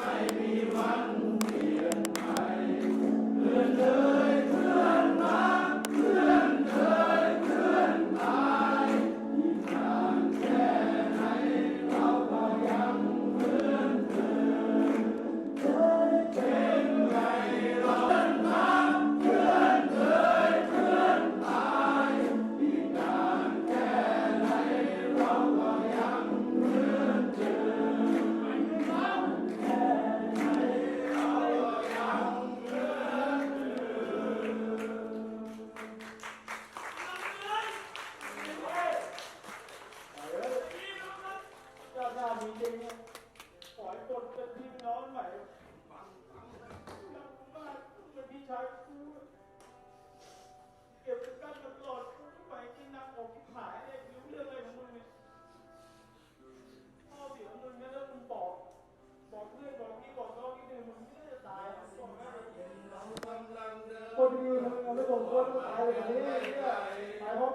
I'm one.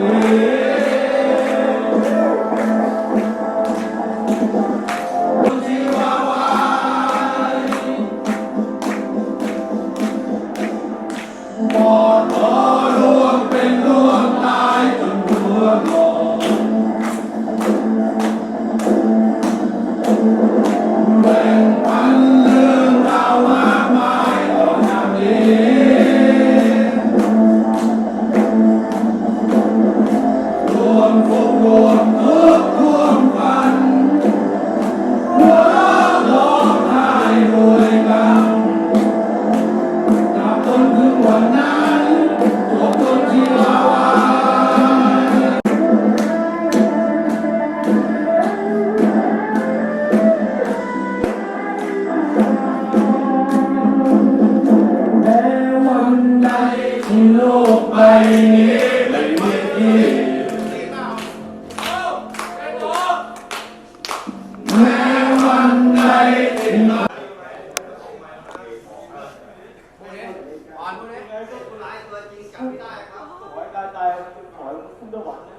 Amém. ไหมผู้ร้ายตัวจริงจับไม่ได้ครับขอให้ตายตายขอให้คุณสวหวั่นะ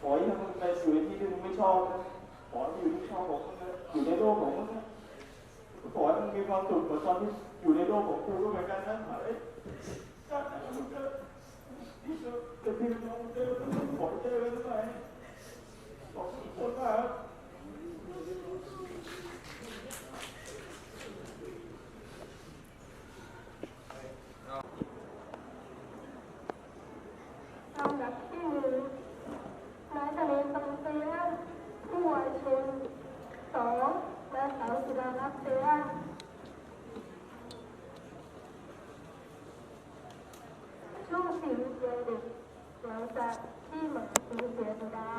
ขอให้มึงไปสู่ที่ที่คุณไม่ชอบนะขออยู่ที่ชอบของมอยู่ในโลกของมึงขอให้มึงมีความสุขเหมือนตอนที่อยู่ในโลกของกูด้วยเหมือนกันนะเฮ้ยชาติไหนมึงจะจะพี่น้องมึงจะขอให้เจอกัทำไมขอคนมาก จากที่มหลงสีเสียดุดา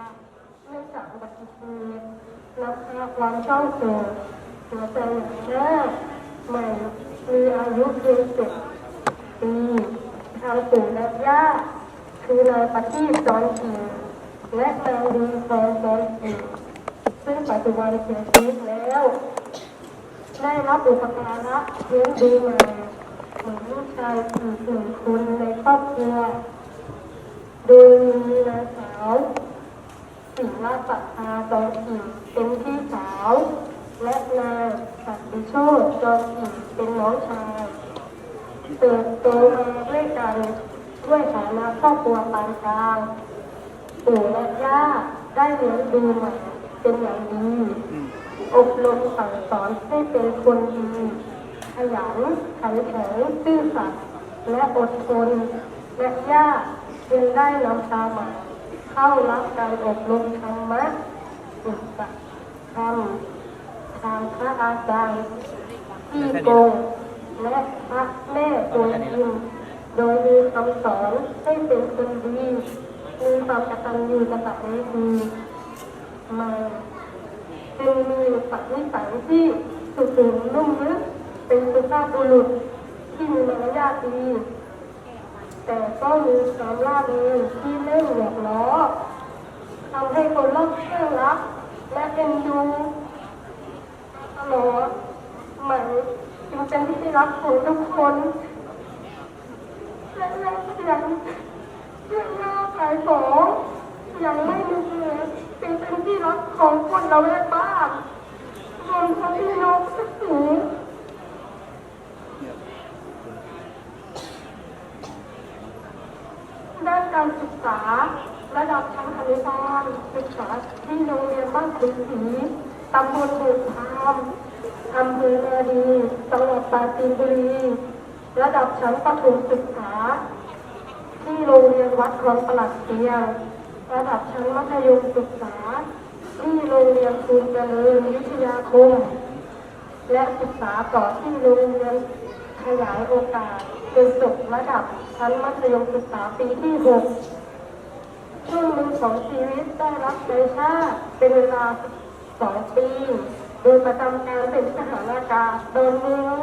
เนื่องจากอุบัติเหตุแล้วความเศร้าโศกเสียใจอย่างแรกใหม่มีอายุเพียงเจ็ดปีทางปู่และย่าคือนายปฏิจอนกีและนางดีฟองฟอนกีซึ่งปัจจุบันเสียชีวิตแล้ว ได้รับอุปการะเลี้ยงดูมาเหมือนลูกชายสี่คนในครอบครัว โดยมีนางสาวสิวปัทาจองกิ่งเป็นพี่สาว และนาสัตติโชตจองกิ่งเป็นน้องชายเติบโตมาด้วยกันด้วยฐานะครอบครัวปานกลางปู่และย่าได้เลี้ยงดูมาเป็นอย่างดีอบรมสั่งสอนให้เป็นคนดีขยันขันแข็งซื่อสัตย์และอดทนและยาก จึงได้นำตามมาเข้ารับการอบรมธรรมะศึกษาธรรมทางพระอาจารย์ที่โกงและพระแม่ตัวยิมโดยมีคำสอนให้เป็นคนดีมีความกตัญญูกตเวทีมาจึงมีปัจนิสัยที่สุขุมนุ่มลึกเป็นสุภาพบุรุษที่มีมารยาทดี แต่ก็มีความล่าเริงที่เล่นหยอกล้อทำให้คนรอบข้างรัก และเอ็นดูตลอดเหมือนจึงเป็นที่รักของทุกคนและยังยังยังหน้าขายของยังไม่มีเลยจึงเป็นที่รักของคนเราและบ้านรวมทั้งพี่น้องทุกสีด้าน การศึกษา ระดับชั้นอนุบาลศึกษาที่โรงเรียนบ้านขุนศรีตำบลบุพามอำเภอนาดีจังหวัดปราจีนบุรี ระดับชั้นประถมศึกษา ที่โรงเรียนวัดคลองประหลัดเสียงระดับชั้นมัธยมศึกษา ที่โรงเรียนคูนเจริญวิทยาคม และศึกษาต่อที่โรงเรียน ขยายโอกาสจนจบระดับชั้นมัธยมศึกษาปีที่ 6 ช่วงหนึ่งของชีวิตได้รับใบชาติเป็นเวลา 2 ปี โดยประจำการเป็นทหารอากาศโดนเมือง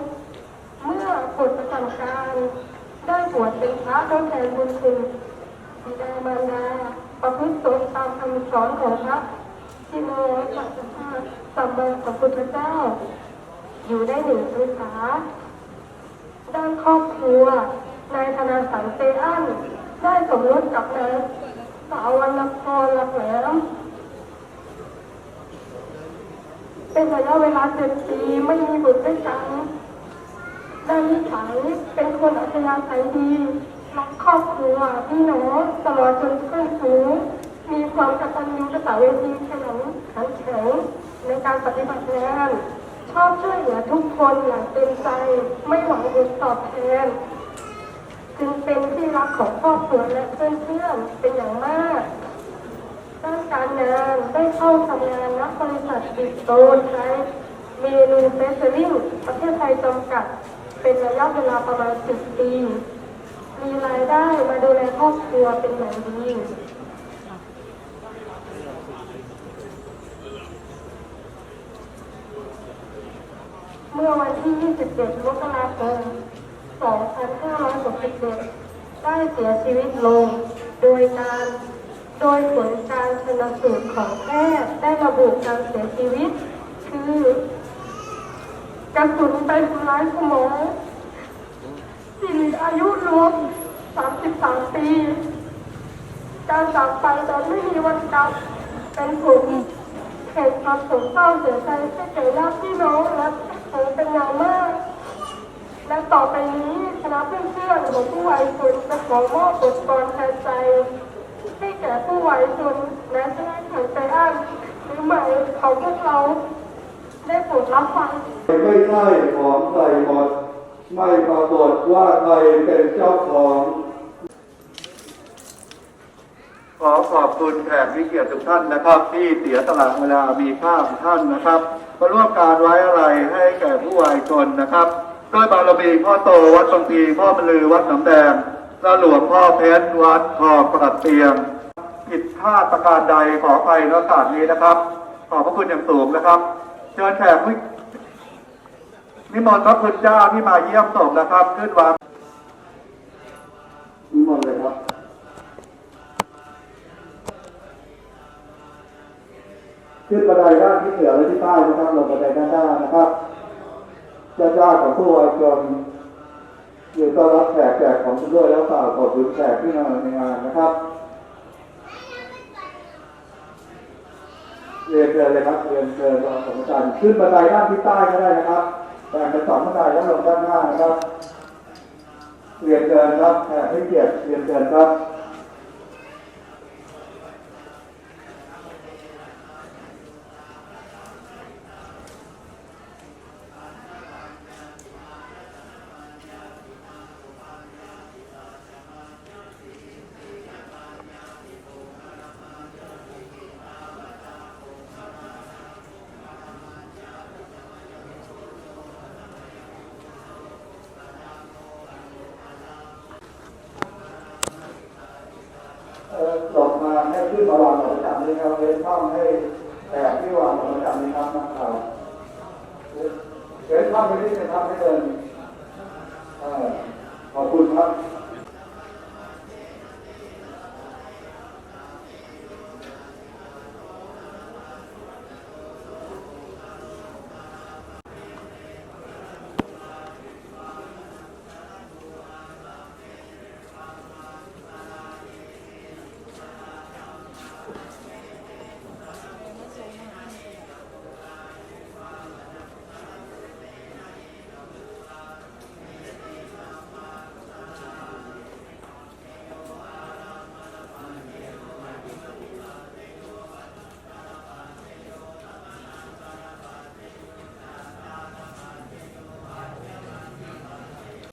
เมื่อปลดประจำการได้บวชเป็นพระทดแทนบุญคุณบิดามารดาประพฤติตนตามคำสอนของพระที่โมสัจธาสัมมาสัมพุทธเจ้า อยู่ได้หนึ่งพรรษา ด้านครอบครัว นายธนาสันเตอันได้สมรสกับนางสาววรรณพรหลักแหลมเป็นระยะเวลาเจ็ดปีไม่มีบุตรด้วยกันด้านนิสัยเป็นคนอัธยาศัยดีรักครอบครัวพี่น้องตลอดจนเพื่อนฝูงมีความกตัญญูกตเวทีขยันขันแข็งในการปฏิบัติงาน ชอบช่วยเหลือทุกคนอย่างเต็มใจไม่หวังผลตอบแทน จึงเป็นที่รักของครอบครัวและเพื่อนๆเป็นอย่างมากด้านการงานได้เข้าทำงานนักบริษัทบิดโตนไทยเมนูเฟสเซอริ่งประเทศไทยจำกัด เป็นระยะเวลาประมาณ 10 ปี มีรายได้มาดูแลครอบครัวเป็นอย่างดี มื่อวันที่ 27 มกราคม 2567ได้เสียชีวิตลง โดยการโดยผลการชนสูตรของแพทย์ได้ระบุการเสียชีวิต คือกระสุนไปทำร้ายสมองสิริอายุรวม 33 ปี การจากไปโดยไม่มีวันกลับเป็นผลแห่งความโศกเศร้าเสียใจให้แก่ญาติพี่น้องและ ผมเป็นอย่างมาก และต่อไปนี้คณะเพื่อนๆของผู้วัยชนจะขอมอบบทกลแทนใจให้แก่ผู้วัยชนและจะได้ขันใจอ่านหรือหมายของพวกเรา ได้โปรดรับฟังไม่ใช่ของใครหมด ไม่ปรากฏว่าใครเป็นเจ้าของ ขอขอบคุณแขกที่เกียรติทุกท่านนะครับ ที่เสียสละเวลามีค่าของท่านนะครับมาร่วมการไว้อะไรให้แก่ผู้วายชนนะครับด้วยบารมีพ่อโตวัดบางพีพ่อบรรลือวัดหนำแดงและหลวงพ่อเพชรวัดคอประดับเตียงผิดพลาดประการใดขออภัยในอกาสนี้นะครับ ขอบพระคุณอย่างสูงนะครับเชิญแขกนิมนต์พระคุณเจ้าที่มาเยี่ยมศพนะครับ ขึ้นวาง ขึ้นบันไดด้านที่เหนือและที่ใต้นะครับลงบันไดด้านหน้านะครับญาติญาติของผู้วายชนยืนต้อนรับแขกแขกของคุณด้วยแล้วกล่าวขอบคุณแขกที่มาในงานนะครับเรียนเชิญเลยครับเรียนเชิญรองสมกาขึ้นบันไดด้านที่ใต้ก็ได้นะครับแบ่งเป็นสองบันไดแล้วลงด้านหน้านะครับเรียนเชิญครับแขกให้เกียรติเรียนเชิญครับ ขึ้นมาวางหมอนจำนี้ครับเป็นช่องให้แตกที่วางหมอนจำนี้ครับนักข่าวเป็นช่องที่จะทำให้เดินขอบคุณครับ